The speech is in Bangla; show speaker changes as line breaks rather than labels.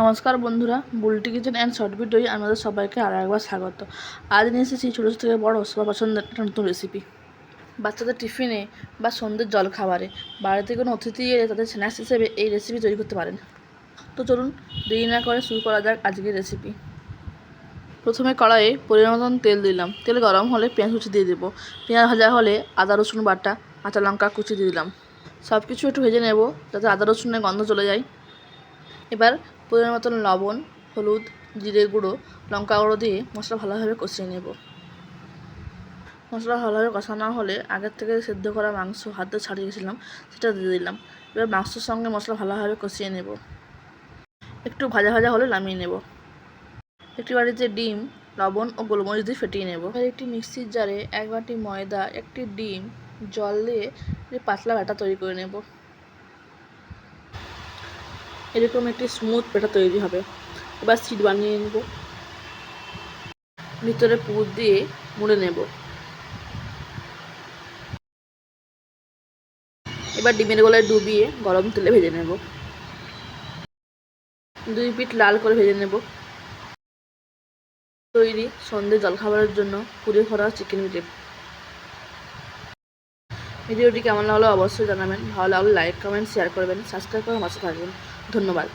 নমস্কার বন্ধুরা, বুলটি কিচেন অ্যান্ড শর্ট ভিডিওয় আমাদের সবাইকে আরও একবার স্বাগত। আজ নিয়ে এসেছি ছোটো ছোটো থেকে বড় সবার পছন্দের একটা নতুন রেসিপি বাচ্চাদের টিফিনে বা সন্ধ্যের জল খাবারে বাড়িতে কোনো অতিথি এলে তাদের স্ন্যাক্স হিসেবে এই রেসিপি তৈরি করতে পারেন। তো চলুন দেরি না করে শুরু করা যাক আজকের রেসিপি প্রথমে কড়াইয়ে পরিমাণ মতন তেল দিলাম। তেল গরম হলে পেঁয়াজ কুচি দিয়ে দেবো। পেঁয়াজ ভাজা হলে আদা, রসুন বাটা, কাঁচা লঙ্কা কুচি দিয়ে দিলাম। সব কিছু একটু ভেজে নেব, যাতে আদা, রসুনের গন্ধ চলে যায়। এবার পরিমাণ মতন লবণ, হলুদ, জিরে গুঁড়ো, লঙ্কা গুঁড়ো দিয়ে মশলা ভালোভাবে কষিয়ে নেব। মশলা ভালোভাবে কষানো হলে আগের থেকে সেদ্ধ করা মাংস হাতে ছাড়িয়ে গেছিলাম, সেটা দিয়ে দিলাম। এবার মাংসের সঙ্গে মশলা ভালোভাবে কষিয়ে নেব। একটু ভাজা ভাজা হলে নামিয়ে নেব। একটি বাড়িতে ডিম, লবণ ও গোলমরিচ দিয়ে ফেটিয়ে নেব। এবার একটি মিক্সির জারে এক বাটি ময়দা, একটি ডিম, জল দিয়ে পাতলা ব্যাটা তৈরি করে নেব। এরকম একটি স্মুথ পেটা তৈরি হবে। এবার সিট বানিয়ে নেব। ভিতরে পুর দিয়ে মুড়ে নেব। এবার ডিমের গলায় ডুবিয়ে গরম তেলে ভেজে নেব। দুই পিঠ লাল করে ভেজে নেব। তৈরি সন্ধ্যে জলখাবারের জন্য পুড়ে ভরা চিকেন গ্রেভ ভিডিওটি কেমন লাগল অবশ্যই জানাবেন। ভালো লাগলে লাইক কমেন্ট শেয়ার করবেন। সাবস্ক্রাইব করে মাসে থাকবেন। ধন্যবাদ।